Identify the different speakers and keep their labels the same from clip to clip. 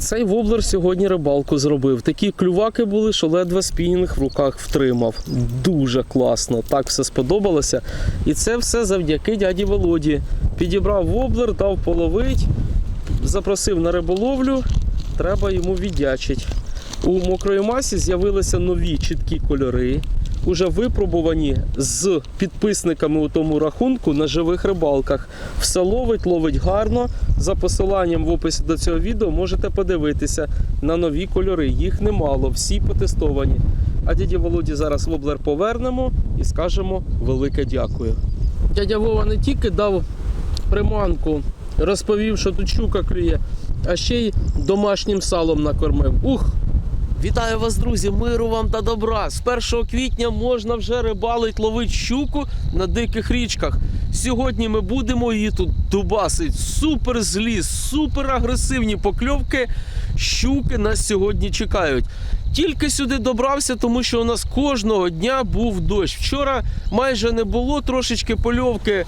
Speaker 1: Цей воблер сьогодні рибалку зробив. Такі клюваки були, що ледве спінінг в руках втримав. Дуже класно, так все сподобалося. І це все завдяки дяді Володі. Підібрав воблер, дав половить, запросив на риболовлю, треба йому віддячити. У мокрої масі з'явилися нові чіткі кольори, уже випробувані з підписниками у тому рахунку на живих рибалках. Все ловить, ловить гарно. За посиланням в описі до цього відео можете подивитися на нові кольори. Їх немало, всі потестовані. А дяді Володі зараз воблер повернемо і скажемо велике дякую. Дядя Вова не тільки дав приманку, розповів, що тут щука клює, а ще й домашнім салом накормив. Ух! Вітаю вас, друзі! Миру вам та добра! З 1 квітня можна вже рибалить, ловить щуку на диких річках. Сьогодні ми будемо її тут дубасить. Супер злі, супер агресивні покльовки. Щуки нас сьогодні чекають. Тільки сюди добрався, тому що у нас кожного дня був дощ. Вчора майже не було трошечки польовки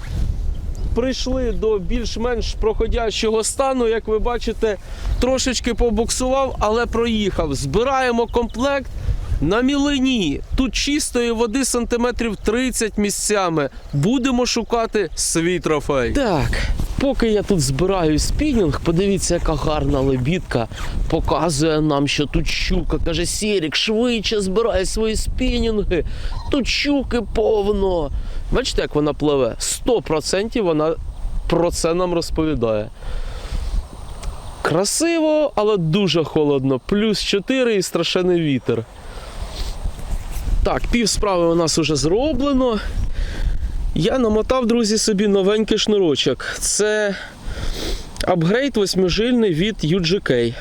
Speaker 1: прийшли до більш-менш проходящого стану. Як ви бачите, трошечки побуксував, але проїхав. Збираємо комплект. На мілині тут чистої води сантиметрів 30 місцями. Будемо шукати свій трофей. Так, поки я тут збираю спінінг, подивіться, яка гарна лебідка. Показує нам, що тут щука. Каже, Сірік, швидше збирай свої спінінги. Тут щуки повно. Бачите, як вона пливе? 100% вона про це нам розповідає. Красиво, але дуже холодно. Плюс 4 і страшенний вітер. Так, пів справи у нас вже зроблено. Я намотав, друзі, собі новенький шнурочок. Це апгрейд восьмижильний від UGK.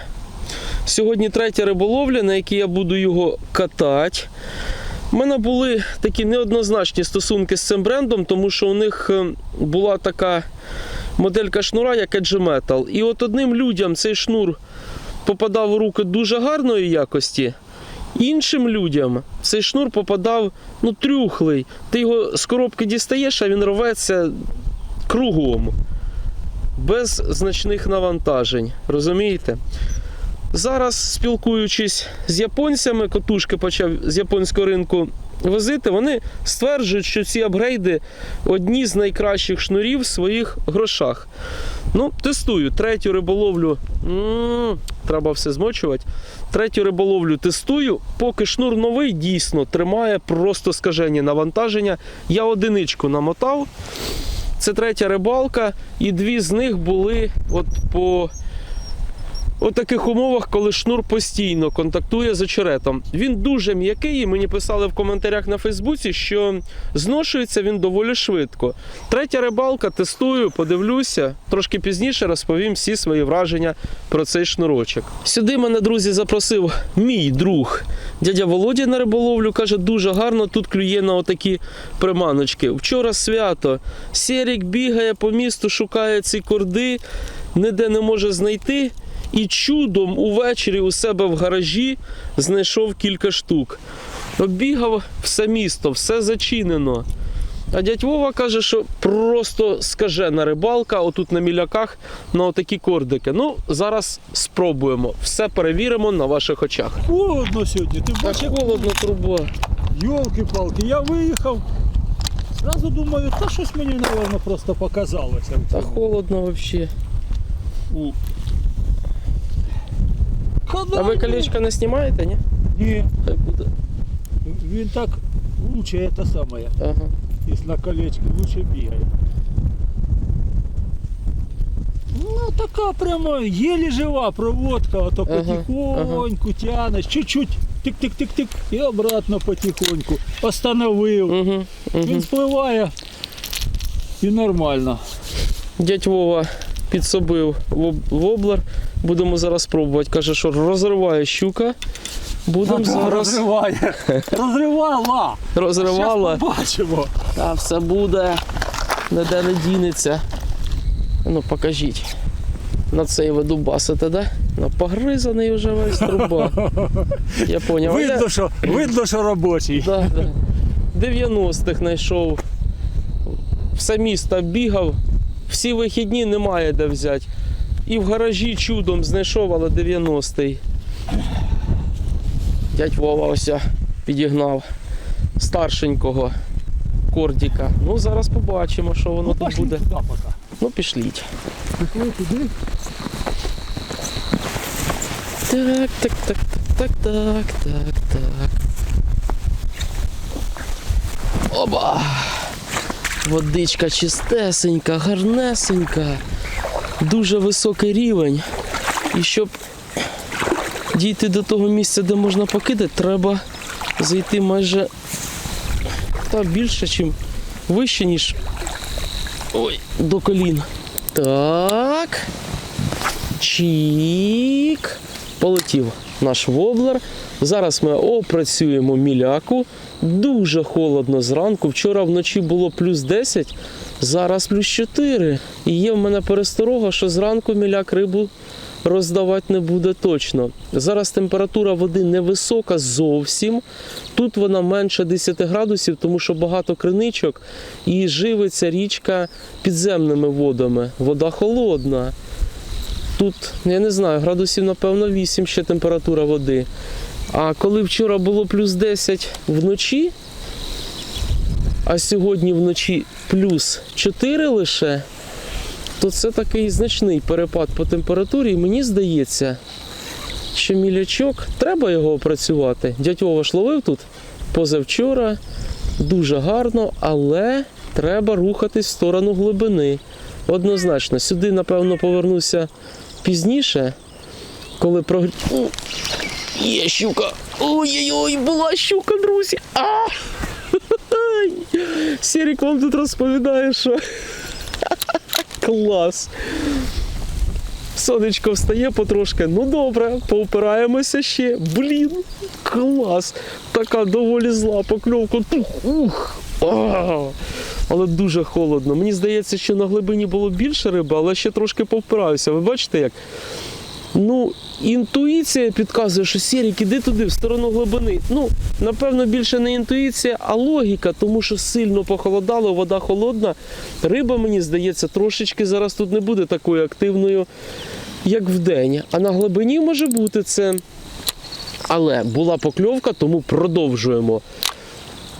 Speaker 1: Сьогодні третя риболовля, на якій я буду його катати. У мене були такі неоднозначні стосунки з цим брендом, тому що у них е, була така моделька шнура, як Edge Metal. І от одним людям цей шнур попадав у руки дуже гарної якості. Іншим людям цей шнур попадав ну, трюхлий. Ти його з коробки дістаєш, а він рветься кругом. Без значних навантажень. Розумієте? Зараз, спілкуючись з японцями, котушки почав з японського ринку возити, вони стверджують, що ці апгрейди одні з найкращих шнурів в своїх грошах. Ну, тестую. Третю риболовлю. м треба все змочувати. Третю риболовлю тестую. Поки шнур новий, дійсно тримає просто скажені навантаження. Я одиничку намотав. Це третя рибалка, і дві з них були от по у таких умовах, коли шнур постійно контактує з очеретом. Він дуже м'який, і мені писали в коментарях на Фейсбуці, що зношується він доволі швидко. Третя рибалка, тестую, подивлюся. Трошки пізніше розповім всі свої враження про цей шнурочок. Сюди мене, друзі, запросив мій друг дядя Володя на риболовлю. Каже, дуже гарно тут клює на отакі приманочки. Вчора свято. Серік бігає по місту, шукає ці корди, ніде не може знайти. І чудом увечері у себе в гаражі знайшов кілька штук. Оббігав все місто, все зачинено. А дядь Вова каже, що просто скажена рибалка, отут на міляках, на отакі кордики. Ну, зараз спробуємо. Все перевіримо на ваших очах.
Speaker 2: Холодно сьогодні, ти
Speaker 1: Так
Speaker 2: бачиш,
Speaker 1: холодно труба.
Speaker 2: йолки-палки, я виїхав. Зразу думаю, та щось мені, напевно, просто показалося.
Speaker 1: Та холодно взагалі.
Speaker 2: У.
Speaker 1: А ви колечко не знімаєте, ні?
Speaker 2: Ні,
Speaker 1: Хай буде.
Speaker 2: він так лучше це саме,
Speaker 1: Ага.
Speaker 2: якщо на колечки лучше бігає. Ну, така прямо єлі жива проводка, ото
Speaker 1: Ага,
Speaker 2: потихоньку тянеш, чуть-чуть, тик-тик-тик-тик, і обратно потихоньку. Остановив.
Speaker 1: Угу. Угу.
Speaker 2: Він спливає і нормально.
Speaker 1: Дядь Вова підсобив воб- воблер. Будемо зараз пробувати. Каже, що розриває щука. Будемо
Speaker 2: Ну,
Speaker 1: зараз
Speaker 2: Розриває. Розривала.
Speaker 1: розривала.
Speaker 2: Щас побачимо.
Speaker 1: Та все буде. Ніде не дінеться. Ну, покажіть. На цей ви дубасите, да? Ну, погризаний вже весь труба. Я поняв.
Speaker 2: Видно, що, видно, що робочий.
Speaker 1: Да, да. 90-х знайшов. Все місто бігав. Всі вихідні немає де взяти. І в гаражі чудом знайшов, але 90-й. Дядь Вова ось підігнав старшенького кордіка. Ну, зараз побачимо, що воно
Speaker 2: Ну,
Speaker 1: тут буде.
Speaker 2: туди поки.
Speaker 1: Ну, пішліть.
Speaker 2: Пішли туди.
Speaker 1: Так, так, так, так, так, так, так, так. Оба! Водичка чистесенька, гарнесенька, дуже високий рівень. І щоб дійти до того місця, де можна покидати, треба зайти майже та більше, ніж вище, ніж ой, до колін. Так. Чік. Полетів наш воблер. Зараз ми опрацюємо міляку. Дуже холодно зранку. Вчора вночі було плюс 10, зараз плюс 4. І є в мене пересторога, що зранку міляк рибу роздавати не буде точно. Зараз температура води невисока зовсім. Тут вона менше 10 градусів, тому що багато криничок і живиться річка підземними водами. Вода холодна. Тут, я не знаю, градусів, напевно, 8 ще температура води. А коли вчора було плюс 10 вночі, а сьогодні вночі плюс 4 лише, то це такий значний перепад по температурі. І мені здається, що мілячок, треба його опрацювати. Дядь ж ловив тут позавчора, дуже гарно, але треба рухатись в сторону глибини. Однозначно, сюди, напевно, повернуся пізніше, коли прогр... Є щука! Ой-ой-ой, була щука, друзі! А! Сірік вам тут розповідає, що клас. Сонечко встає потрошки. Ну добре, поупираємося ще. Блін, клас. Така доволі зла покльовка. Тух, ух. А, але дуже холодно. Мені здається, що на глибині було більше риби, але ще трошки повпираюся. Ви бачите як? Ну, інтуїція підказує, що Сірік, іди туди, в сторону глибини. Ну, напевно, більше не інтуїція, а логіка, тому що сильно похолодало, вода холодна. Риба, мені здається, трошечки зараз тут не буде такою активною, як вдень. А на глибині може бути це. Але була покльовка, тому продовжуємо.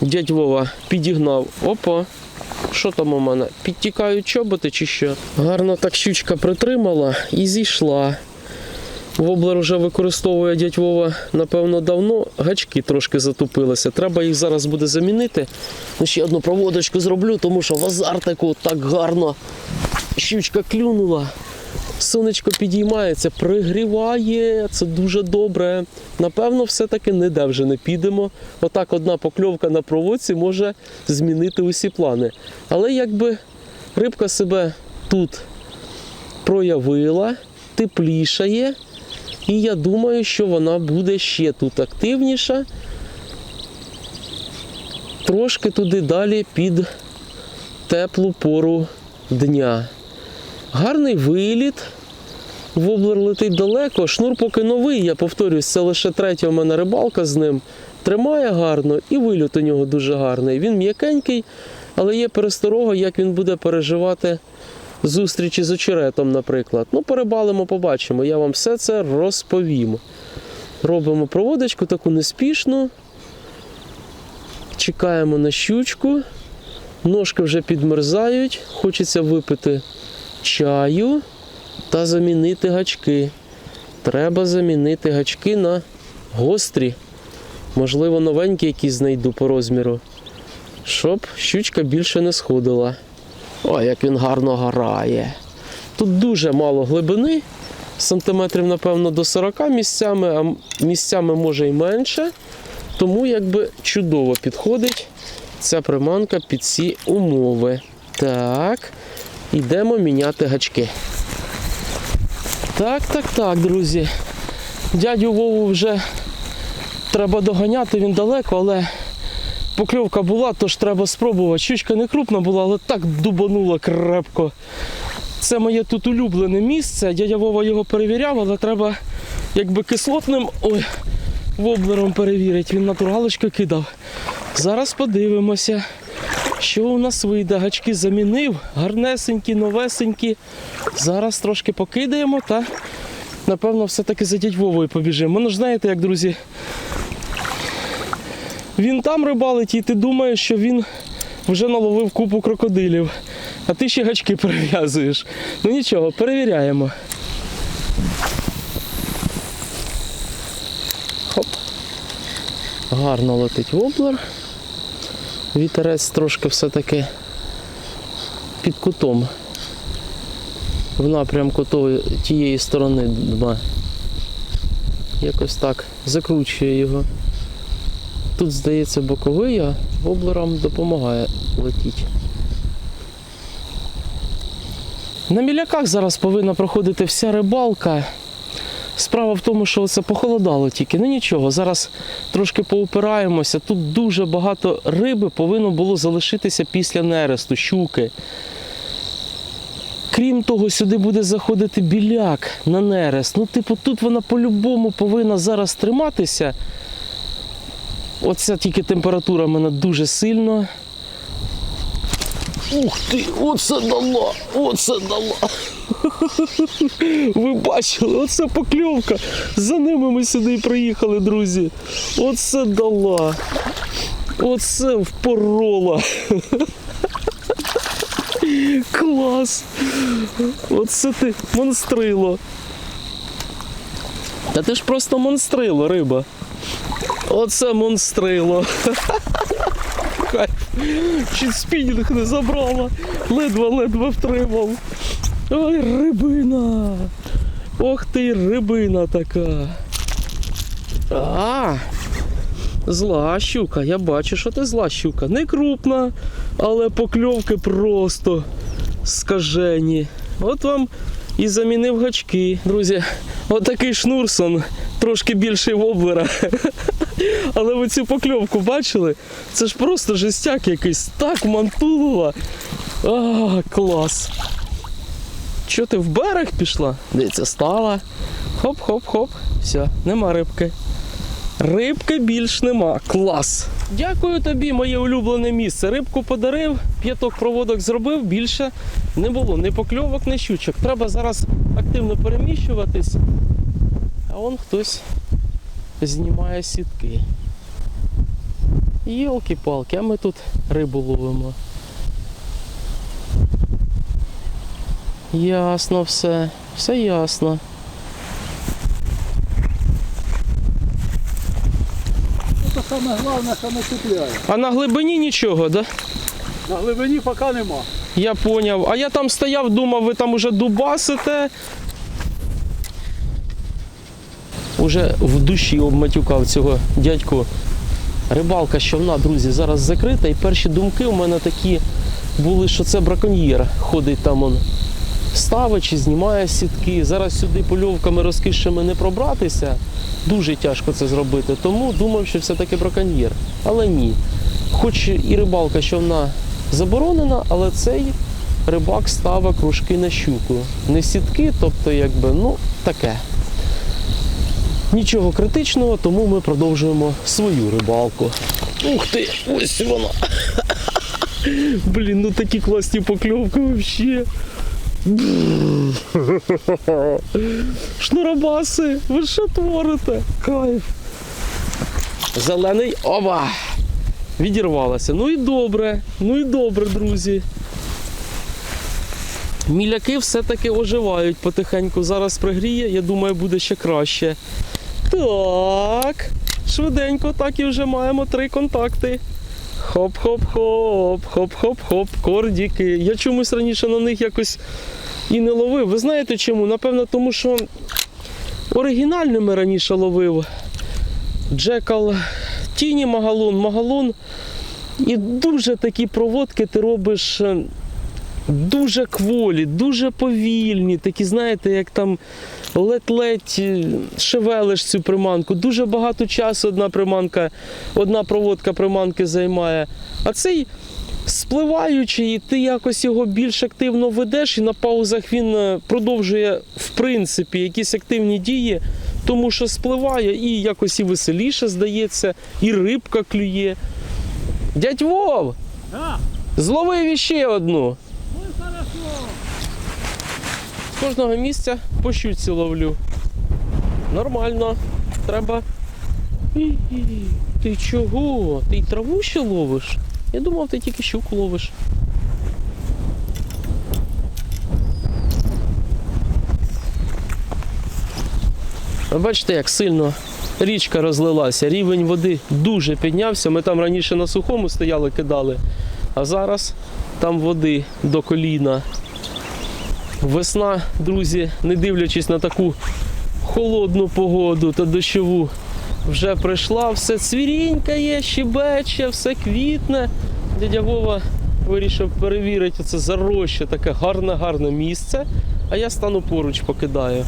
Speaker 1: Дядь Вова підігнав. Опа. Що там у мене? Підтікають чоботи чи що? Гарно так щучка притримала і зійшла. Воблер вже використовує дядь Вова, напевно, давно. Гачки трошки затупилися. Треба їх зараз буде замінити. Ну, ще одну проводочку зроблю, тому що в азартику так гарно щучка клюнула. Сонечко підіймається, пригріває, це дуже добре. Напевно, все-таки ніде вже не підемо. Отак одна покльовка на проводці може змінити усі плани. Але якби рибка себе тут проявила, теплішає, і я думаю, що вона буде ще тут активніша. Трошки туди далі під теплу пору дня. Гарний виліт. Воблер летить далеко. Шнур поки новий, я повторюсь, це лише третя у мене рибалка з ним. Тримає гарно і виліт у нього дуже гарний. Він м'якенький, але є пересторога, як він буде переживати зустрічі з очеретом, наприклад. Ну, перебалимо, побачимо. Я вам все це розповім. Робимо проводочку таку неспішну. Чекаємо на щучку. Ножки вже підмерзають. Хочеться випити чаю та замінити гачки. Треба замінити гачки на гострі. Можливо, новенькі якісь знайду по розміру. Щоб щучка більше не сходила. О, як він гарно грає. Тут дуже мало глибини, сантиметрів, напевно, до 40 місцями, а місцями може й менше. Тому якби чудово підходить ця приманка під ці умови. Так, йдемо міняти гачки. Так, так, так, друзі. Дядю Вову вже треба доганяти, він далеко, але покльовка була, тож треба спробувати. Щучка не крупна була, але так дубанула крепко. Це моє тут улюблене місце. Дядя Вова його перевіряв, але треба якби кислотним ой, воблером перевірити. Він натуралочку кидав. Зараз подивимося, Що у нас вийде? Гачки замінив, гарнесенькі, новесенькі. Зараз трошки покидаємо та напевно все-таки за дядь Вовою побіжимо. Ну ж знаєте, як друзі. Він там рибалить, і ти думаєш, що він вже наловив купу крокодилів. А ти ще гачки перев'язуєш. Ну нічого, перевіряємо. Хоп. Гарно летить воблер. Вітерець трошки все-таки під кутом. В напрямку тієї сторони дма. Якось так закручує його. Тут, здається, боковий, а воблерам допомагає летіти. На міляках зараз повинна проходити вся рибалка. Справа в тому, що це похолодало тільки. Ну нічого, зараз трошки поупираємося. Тут дуже багато риби повинно було залишитися після нересту, щуки. Крім того, сюди буде заходити біляк на нерест. Ну, типу, тут вона по-любому повинна зараз триматися. Оця тільки температура в мене дуже сильно. Ух ти, оце дала! Оце дала! Ви бачили, оце покльовка. За ними ми сюди і приїхали, друзі. Оце дала. Оце впорола. Клас. Оце ти монстрило. Та ти ж просто монстрило, риба. Оце монстрило. Чуть спінінг не забрала. Ледве-ледве втримав. Ой, рибина. Ох ти, рибина така. А, зла щука. Я бачу, що ти зла щука. Не крупна, але покльовки просто скажені. От вам і замінив гачки. Друзі, отакий шнурсон, трошки більший воблера. Але ви цю покльовку бачили? Це ж просто жестяк якийсь, так мантулова. А, клас. Що ти в берег пішла? Дивіться, стала. Хоп-хоп-хоп. Все, нема рибки. Рибки більш нема. Клас. Дякую тобі, моє улюблене місце. Рибку подарив, п'яток проводок зробив, більше не було ні покльовок, ні щучок. Треба зараз активно переміщуватись. А он хтось знімає сітки. Йолки-палки, а ми тут рибу ловимо. Ясно все, все ясно.
Speaker 2: Це саме головне, що не цепляє.
Speaker 1: А на глибині нічого, да?
Speaker 2: На глибині поки нема.
Speaker 1: Я поняв. А я там стояв, думав, ви там уже дубасите. Уже в душі обматюкав цього дядьку. Рибалка з човна, друзі, зараз закрита. І перші думки у мене такі були, що це браконьєр. Ходить там он ставить чи знімає сітки. Зараз сюди польовками розкішами не пробратися. Дуже тяжко це зробити. Тому думав, що все-таки браконьєр. Але ні. Хоч і рибалка з човна заборонена, але цей рибак ставить кружки на щуку. Не сітки, тобто, якби, ну, таке. Нічого критичного, тому ми продовжуємо свою рибалку. Ух ти, ось вона. Блін, ну такі класні покльовки взагалі. Шнурабаси, ви що творите? Кайф. Зелений оба! Відірвалася. Ну і добре, ну і добре, друзі. Міляки все-таки оживають потихеньку. Зараз пригріє, я думаю, буде ще краще. Так. Швиденько, так і вже маємо три контакти. Хоп-хоп-хоп, хоп-хоп-хоп, кордіки. Я чомусь раніше на них якось і не ловив. Ви знаєте чому? Напевно, тому що оригінальними раніше ловив. Джекал Тіні Магалон, Магалон. І дуже такі проводки ти робиш е, дуже кволі, дуже повільні, такі, знаєте, як там ледь-ледь е, шевелиш цю приманку. Дуже багато часу одна приманка, одна проводка приманки займає. А цей спливаючий, і ти якось його більш активно ведеш, і на паузах він е, продовжує, в принципі, якісь активні дії, тому що спливає і якось і веселіше здається, і рибка клює. Дядь Вов,
Speaker 2: А,
Speaker 1: Зловив іще одну. Кожного місця по щуці ловлю. Нормально. Треба. Ти чого? Ти й траву ще ловиш? Я думав, ти тільки щуку ловиш. Бачите, як сильно річка розлилася, рівень води дуже піднявся. Ми там раніше на сухому стояли, кидали, а зараз там води до коліна. Весна, друзі, не дивлячись на таку холодну погоду та дощову, вже прийшла, все цвірінькає, щебече, все квітне. Дядя Вова вирішив перевірити це зароща, таке гарне-гарне місце. А я стану поруч покидаю.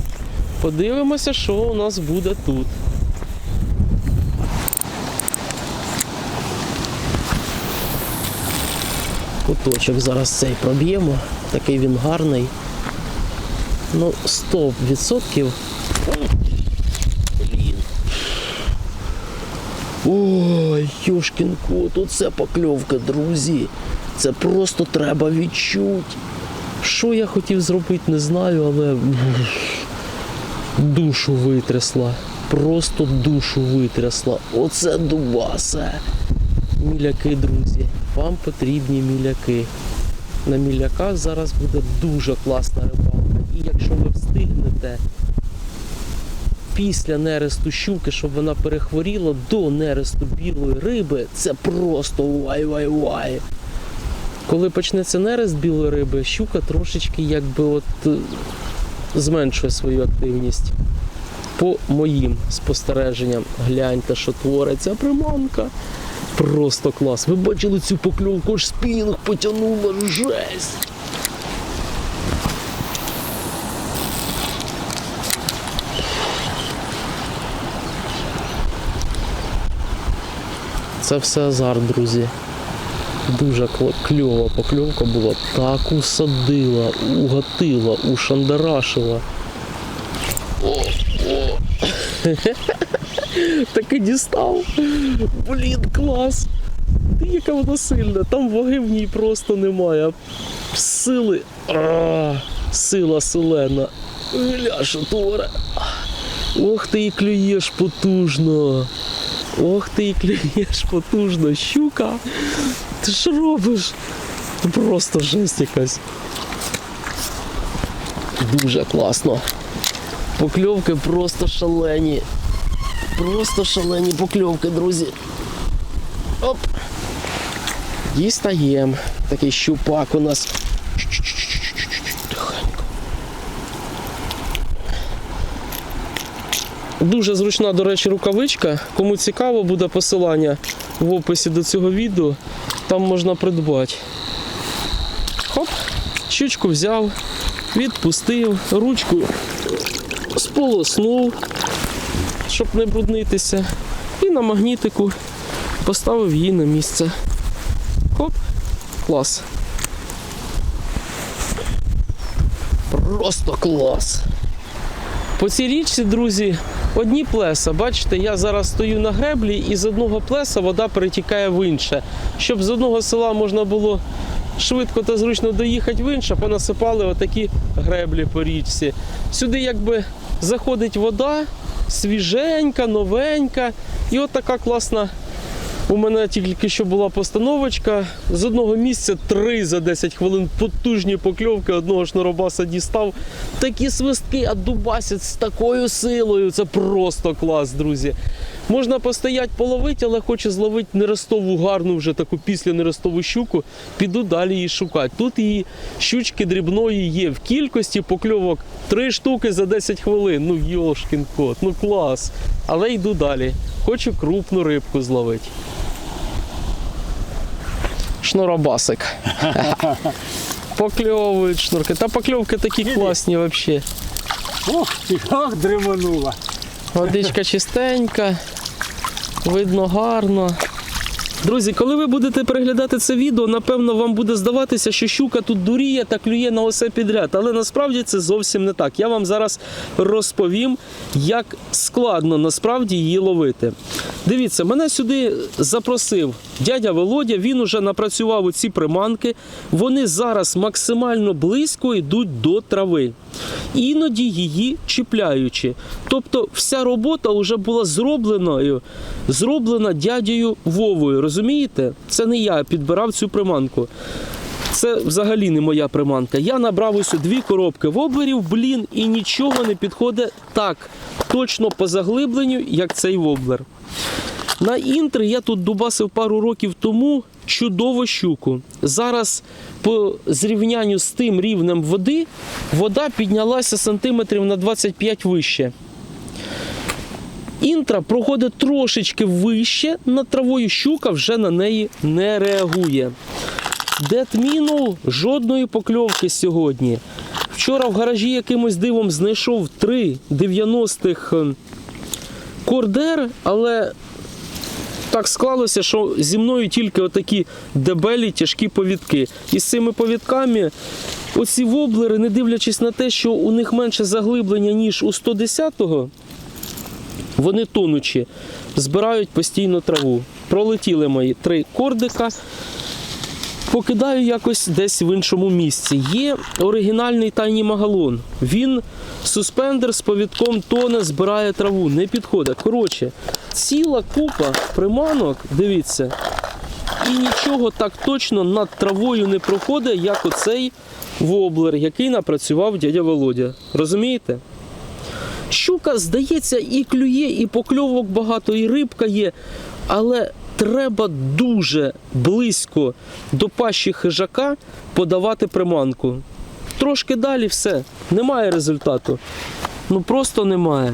Speaker 1: Подивимося, що у нас буде тут. Куточок зараз цей проб'ємо. Такий він гарний. Ну, 100%. Блін. Ой, Юшкін кот, оце покльовка, друзі. Це просто треба відчути. Що я хотів зробити, не знаю, але душу витрясла. Просто душу витрясла. Оце дубасе. Міляки, друзі. Вам потрібні міляки. На міляках зараз буде дуже класна рибалка. Встигнете після нересту щуки, щоб вона перехворіла до нересту білої риби, це просто вай-вай-вай. Коли почнеться нерест білої риби, щука трошечки якби от е, зменшує свою активність. По моїм спостереженням, гляньте, що твориться приманка. Просто клас. Ви бачили цю покльовку, аж спінг потягнула жесть. Це все азарт, друзі. Дуже кл- кльова покльовка була. Так усадила, угатила, ушандарашила. О, о. Таки дістав. Блін, клас. Яка вона сильна, там ваги в ній просто немає. Сили. А, сила селена. Гля, що. Ох ти і клюєш потужно. Ох ти клюєш потужно. Щука. Ти що робиш? Ну, Просто жесть якась. Дуже класно. Покльовки просто шалені. Просто шалені покльовки, друзі. Оп. Дістаєм. Такий щупак у нас. Дуже зручна, до речі, рукавичка. Кому цікаво, буде посилання в описі до цього відео. Там можна придбати. Хоп, щучку взяв, відпустив, ручку сполоснув, щоб не бруднитися. І на магнітику поставив її на місце. Хоп, клас. Просто клас. По цій річці, друзі, одні плеса. Бачите, я зараз стою на греблі і з одного плеса вода перетікає в інше. Щоб з одного села можна було швидко та зручно доїхати в інше, понасипали отакі греблі по річці. Сюди якби заходить вода, свіженька, новенька. І от така класна. У мене тільки що була постановочка. З одного місця три за 10 хвилин потужні покльовки, одного шнуробаса дістав. Такі свистки, а дубасять з такою силою. Це просто клас, друзі. Можна постояти половити, але хочу зловити нерестову гарну вже таку після нерестову щуку. Піду далі її шукати. Тут її щучки дрібної є в кількості покльовок три штуки за 10 хвилин. Ну йошкін кот, ну клас. Але йду далі. Хочу крупну рибку зловити. Шнуробасик. Покльовують шнурки. Та покльовки такі класні взагалі.
Speaker 2: Ох ох, дриманула.
Speaker 1: Водичка чистенька, видно гарно. Друзі, коли ви будете переглядати це відео, напевно, вам буде здаватися, що щука тут дуріє та клює на усе підряд. Але насправді це зовсім не так. Я вам зараз розповім, як складно насправді її ловити. Дивіться, мене сюди запросив дядя Володя. Він уже напрацював ці приманки. Вони зараз максимально близько йдуть до трави. Іноді її чіпляючи. Тобто вся робота вже була зробленою, зроблена дядею Вовою. Розумієте? Це не я підбирав цю приманку. Це взагалі не моя приманка. Я набрав ось дві коробки воблерів, блін, і нічого не підходить так точно по заглибленню, як цей воблер. На інтри я тут дубасив пару років тому чудову щуку. Зараз по зрівнянню з тим рівнем води вода піднялася сантиметрів на 25 вище. Інтра проходить трошечки вище над травою, щука вже на неї не реагує. Детміну жодної покльовки сьогодні. Вчора в гаражі якимось дивом знайшов три 90-х е, кордер, але так склалося, що зі мною тільки отакі дебелі тяжкі повідки. І з цими повідками оці воблери, не дивлячись на те, що у них менше заглиблення, ніж у 110-го, вони тонучі, збирають постійно траву. Пролетіли мої три кордика. Покидаю якось десь в іншому місці. Є оригінальний тайні магалон. Він суспендер з повідком тоне збирає траву, не підходить. Коротше, ціла купа приманок, дивіться, і нічого так точно над травою не проходить, як оцей воблер, який напрацював дядя Володя. Розумієте? Щука, здається, і клює, і покльовок багато, і рибка є, але треба дуже близько до пащі хижака подавати приманку. Трошки далі все, немає результату. Ну просто немає.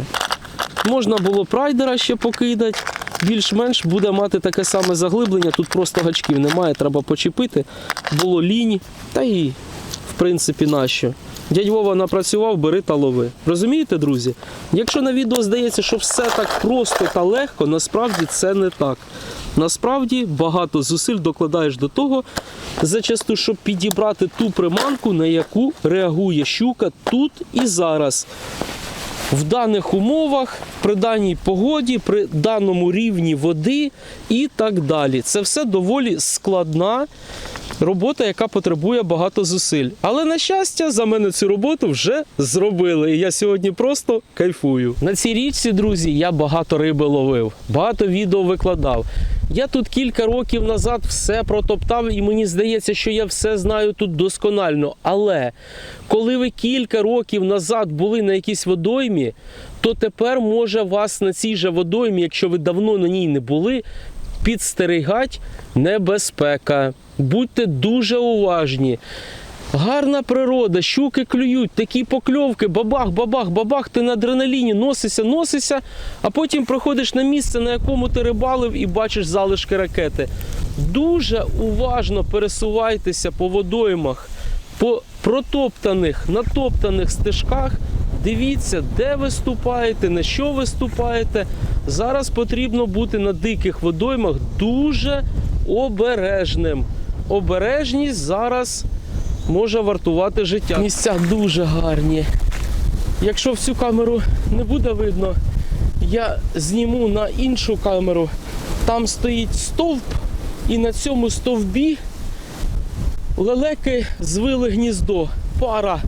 Speaker 1: Можна було прайдера ще покидати, більш-менш буде мати таке саме заглиблення. Тут просто гачків немає, треба почепити. Було лінь, та і в принципі нащо. Дядь Вова напрацював, бери та лови. Розумієте, друзі? Якщо на відео здається, що все так просто та легко, насправді це не так. Насправді багато зусиль докладаєш до того, зачасту, щоб підібрати ту приманку, на яку реагує щука тут і зараз. В даних умовах, при даній погоді, при даному рівні води і так далі. Це все доволі складна робота, яка потребує багато зусиль. Але на щастя, за мене цю роботу вже зробили. І я сьогодні просто кайфую. На цій річці, друзі, я багато риби ловив, багато відео викладав. Я тут кілька років назад все протоптав, і мені здається, що я все знаю тут досконально. Але коли ви кілька років назад були на якійсь водоймі, то тепер може вас на цій же водоймі, якщо ви давно на ній не були, підстерігать небезпека. Будьте дуже уважні. Гарна природа, щуки клюють, такі покльовки, бабах, бабах, бабах, ти на адреналіні носишся, носишся, а потім приходиш на місце, на якому ти рибалив, і бачиш залишки ракети. Дуже уважно пересувайтеся по водоймах, по протоптаних, натоптаних стежках. Дивіться, де ви ступаєте, на що ви ступаєте. Зараз потрібно бути на диких водоймах дуже обережним. Обережність зараз може вартувати життя. Місця дуже гарні. Якщо в цю камеру не буде видно, я зніму на іншу камеру. Там стоїть стовп, і на цьому стовбі лелеки звили гніздо. Пара,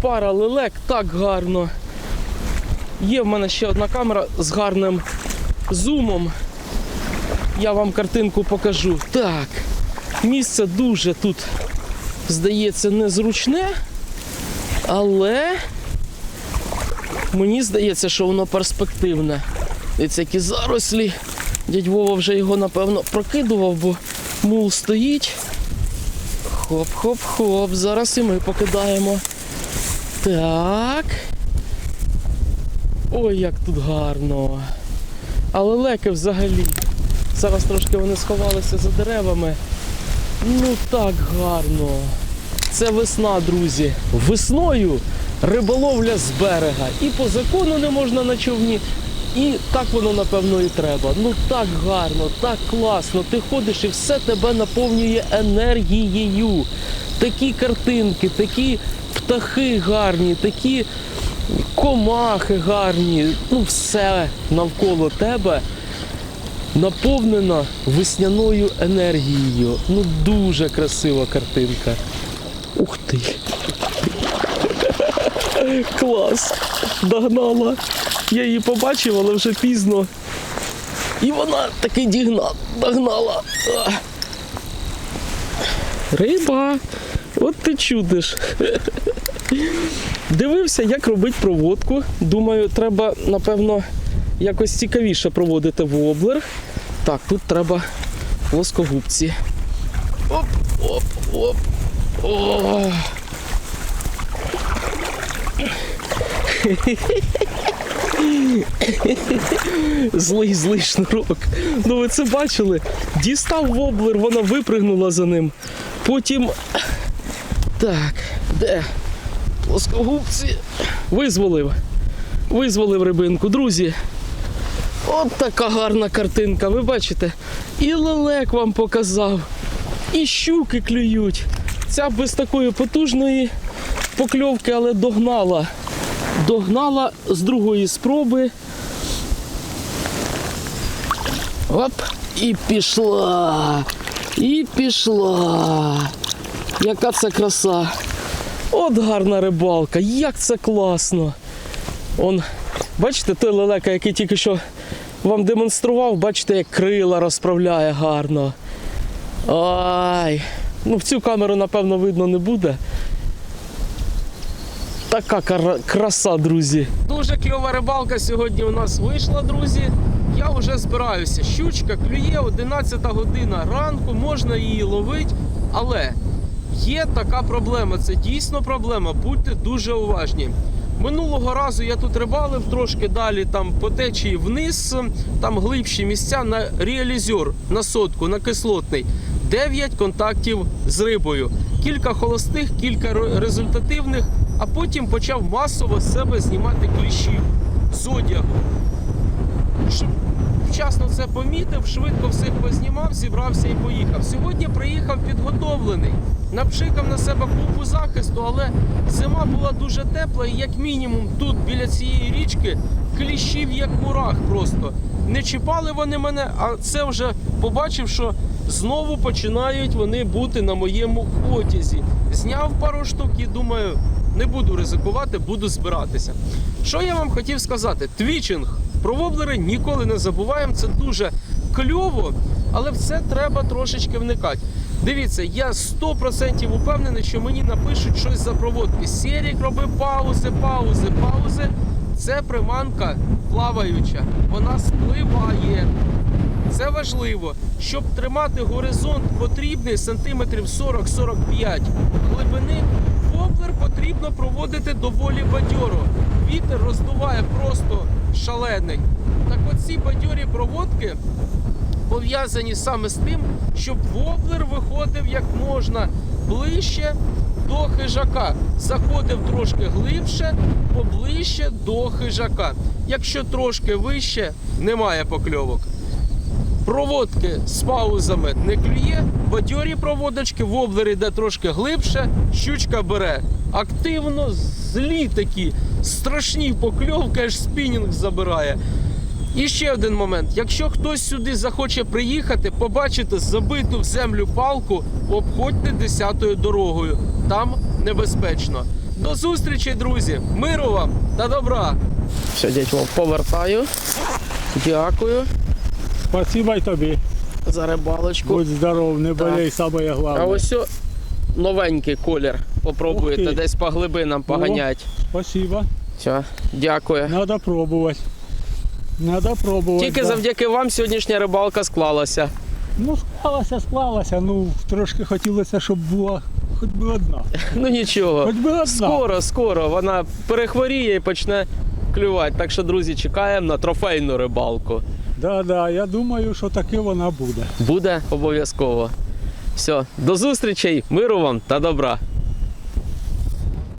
Speaker 1: пара лелек так гарно. Є в мене ще одна камера з гарним зумом. Я вам картинку покажу. Так, місце дуже тут, здається, незручне, але мені здається, що воно перспективне. Дивіться, які зарослі. Дядь Вова вже його, напевно, прокидував, бо мул стоїть. Хоп-хоп-хоп. Зараз і ми покидаємо. Так. Ой, як тут гарно. Але леки взагалі. Зараз трошки вони сховалися за деревами. Ну так гарно. Це весна, друзі. Весною риболовля з берега. І по закону не можна на човні, І так воно напевно і треба. Ну так гарно, так класно. Ти ходиш і все тебе наповнює енергією. Такі картинки, такі птахи гарні, такі комахи гарні. Ну, все навколо тебе наповнено весняною енергією. Ну дуже красива картинка. Ух ти. Клас! Догнала. Я її побачив, але вже пізно. І вона таки дігна, догнала. Риба, от ти чудиш. Дивився, як робити проводку. Думаю, треба, напевно, якось цікавіше проводити воблер. Так, тут треба плоскогубці. Оп, оп, оп. О. Злий, злий шнурок. Ну ви це бачили? Дістав воблер, вона випригнула за ним. Потім. Так, де? Плоскогубці. Визволив. Визволив рибинку. Друзі. От така гарна картинка. Ви бачите? І лелек вам показав, і щуки клюють. Ця без такої потужної покльовки, але догнала. Догнала з другої спроби. Оп, і пішла. І пішла. Яка це краса. От гарна рибалка, як це класно. Он, бачите, той лелека, який тільки що вам демонстрував, бачите, як крила розправляє гарно. Ай. Ну, в цю камеру, напевно, видно не буде. Така краса, друзі. Дуже кльова рибалка сьогодні у нас вийшла, друзі. Я вже збираюся. Щучка клює 11 година ранку, можна її ловити, але є така проблема. Це дійсно проблема. Будьте дуже уважні. Минулого разу я тут рибалив трошки далі, там по течії вниз, там глибші місця на реалізер, на сотку, на кислотний. 9 контактів з рибою. Кілька холостих, кілька результативних, а потім почав масово з себе знімати кліщів з. Вчасно це помітив, швидко всіх познімав, зібрався і поїхав. Сьогодні приїхав підготовлений, напшикав на себе купу захисту, але зима була дуже тепла, і як мінімум тут біля цієї річки кліщів як мурах просто. Не чіпали вони мене, а це вже побачив, що знову починають вони бути на моєму одязі. Зняв пару штук і думаю, не буду ризикувати, буду збиратися. Що я вам хотів сказати? Твічинг. Про воблери ніколи не забуваємо. Це дуже кльово, але в це треба трошечки вникати. Дивіться, я 100% упевнений, що мені напишуть щось за проводки. Серік робив паузи, паузи, паузи. Це приманка плаваюча. Вона спливає. Це важливо. Щоб тримати горизонт потрібний сантиметрів 40-45 глибини, воблер потрібно проводити доволі бадьоро. Вітер роздуває просто шалений. Так от ці бадьорі проводки пов'язані саме з тим, щоб воблер виходив як можна ближче до хижака. Заходив трошки глибше, поближче до хижака. Якщо трошки вище, немає покльовок. Проводки з паузами не клює, бадьорі проводочки, воблер йде трошки глибше, щучка бере. Активно злі такі, страшні покльовки, аж спінінг забирає. І ще один момент: якщо хтось сюди захоче приїхати, побачити забиту в землю палку, обходьте 10-ю дорогою. Там небезпечно. До зустрічі, друзі! Миру вам та добра! Все, дядько, повертаю. Дякую
Speaker 2: Спасибо й тобі.
Speaker 1: за рибалочку.
Speaker 2: Будь здоров, не болей, саме
Speaker 1: А ось о, новенький колір. Попробуйте
Speaker 2: Ух
Speaker 1: десь по глибинам поганять.
Speaker 2: Спасибо.
Speaker 1: Все, дякую.
Speaker 2: Надо пробувати. Надо пробувати.
Speaker 1: Тільки
Speaker 2: да.
Speaker 1: завдяки вам сьогоднішня рибалка склалася.
Speaker 2: Ну, склалася, склалася. Ну, трошки хотілося, щоб була хоч би одна.
Speaker 1: Ну нічого.
Speaker 2: Хоч би одна.
Speaker 1: Скоро, скоро вона перехворіє і почне клювати. Так що, друзі, чекаємо на трофейну рибалку.
Speaker 2: Да, да, я думаю, що таки вона буде.
Speaker 1: Буде обов'язково. Все, до зустрічей, миру вам та добра.